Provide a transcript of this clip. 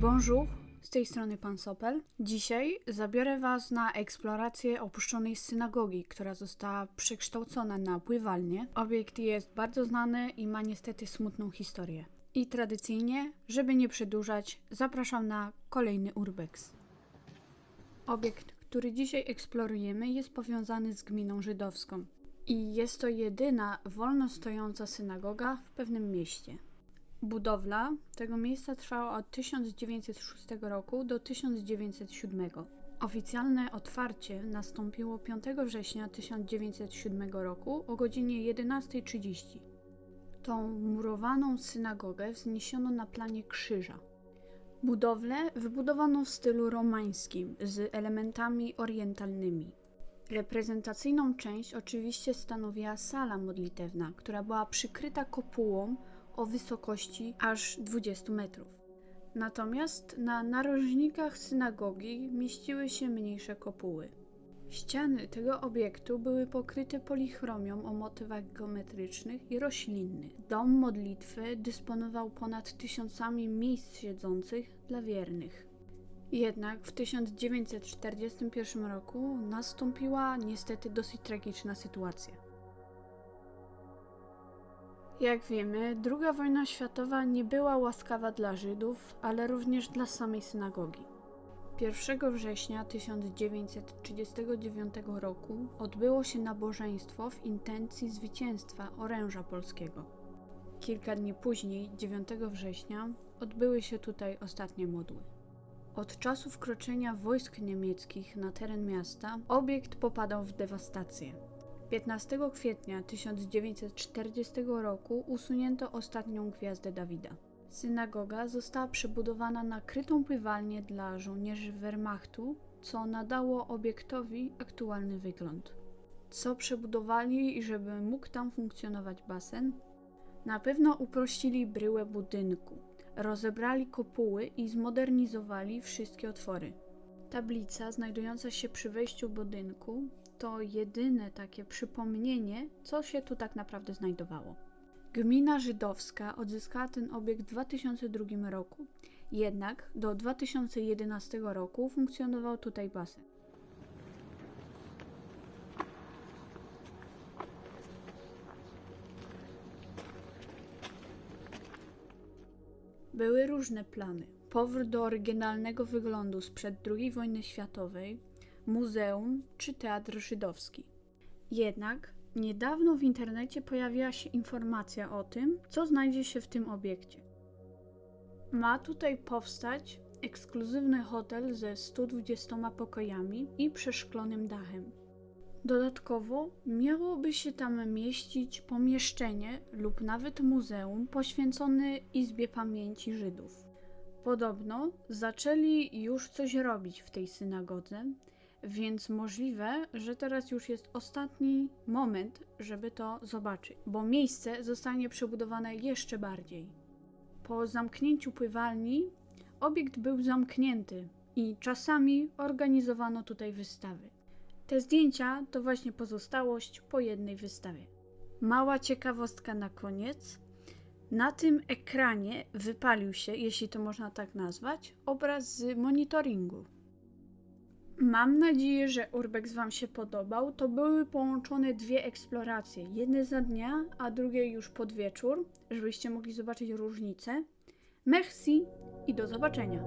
Bonjour, z tej strony pan Sopel. Dzisiaj zabiorę was na eksplorację opuszczonej synagogi, która została przekształcona na pływalnię. Obiekt jest bardzo znany i ma niestety smutną historię. I tradycyjnie, żeby nie przedłużać, zapraszam na kolejny urbex. Obiekt, który dzisiaj eksplorujemy, jest powiązany z gminą żydowską. I jest to jedyna wolno stojąca synagoga w pewnym mieście. Budowla tego miejsca trwała od 1906 roku do 1907. Oficjalne otwarcie nastąpiło 5 września 1907 roku o godzinie 11.30. Tą murowaną synagogę wzniesiono na planie krzyża. Budowlę wybudowano w stylu romańskim z elementami orientalnymi. Reprezentacyjną część oczywiście stanowiła sala modlitewna, która była przykryta kopułą o wysokości aż 20 metrów. Natomiast na narożnikach synagogi mieściły się mniejsze kopuły. Ściany tego obiektu były pokryte polichromią o motywach geometrycznych i roślinnych. Dom modlitwy dysponował ponad tysiącami miejsc siedzących dla wiernych. Jednak w 1941 roku nastąpiła niestety dosyć tragiczna sytuacja. Jak wiemy, II wojna światowa nie była łaskawa dla Żydów, ale również dla samej synagogi. 1 września 1939 roku odbyło się nabożeństwo w intencji zwycięstwa oręża polskiego. Kilka dni później, 9 września, odbyły się tutaj ostatnie modły. Od czasu wkroczenia wojsk niemieckich na teren miasta obiekt popadał w dewastację. 15 kwietnia 1940 roku usunięto ostatnią gwiazdę Dawida. Synagoga została przebudowana na krytą pływalnię dla żołnierzy Wehrmachtu, co nadało obiektowi aktualny wygląd. Co przebudowali, żeby mógł tam funkcjonować basen? Na pewno uprościli bryłę budynku, rozebrali kopuły i zmodernizowali wszystkie otwory. Tablica znajdująca się przy wejściu budynku to jedyne takie przypomnienie, co się tu tak naprawdę znajdowało. Gmina żydowska odzyskała ten obiekt w 2002 roku, jednak do 2011 roku funkcjonował tutaj basen. Były różne plany. Powrót do oryginalnego wyglądu sprzed II wojny światowej, muzeum czy teatr żydowski. Jednak niedawno w internecie pojawiła się informacja o tym, co znajdzie się w tym obiekcie. Ma tutaj powstać ekskluzywny hotel ze 120 pokojami i przeszklonym dachem. Dodatkowo miałoby się tam mieścić pomieszczenie lub nawet muzeum poświęcone Izbie Pamięci Żydów. Podobno zaczęli już coś robić w tej synagodze, więc możliwe, że teraz już jest ostatni moment, żeby to zobaczyć, bo miejsce zostanie przebudowane jeszcze bardziej. Po zamknięciu pływalni obiekt był zamknięty i czasami organizowano tutaj wystawy. Te zdjęcia to właśnie pozostałość po jednej wystawie. Mała ciekawostka na koniec. Na tym ekranie wypalił się, jeśli to można tak nazwać, obraz z monitoringu. Mam nadzieję, że Urbex Wam się podobał. To były połączone dwie eksploracje. Jedne za dnia, a drugie już pod wieczór, żebyście mogli zobaczyć różnicę. Merci i do zobaczenia.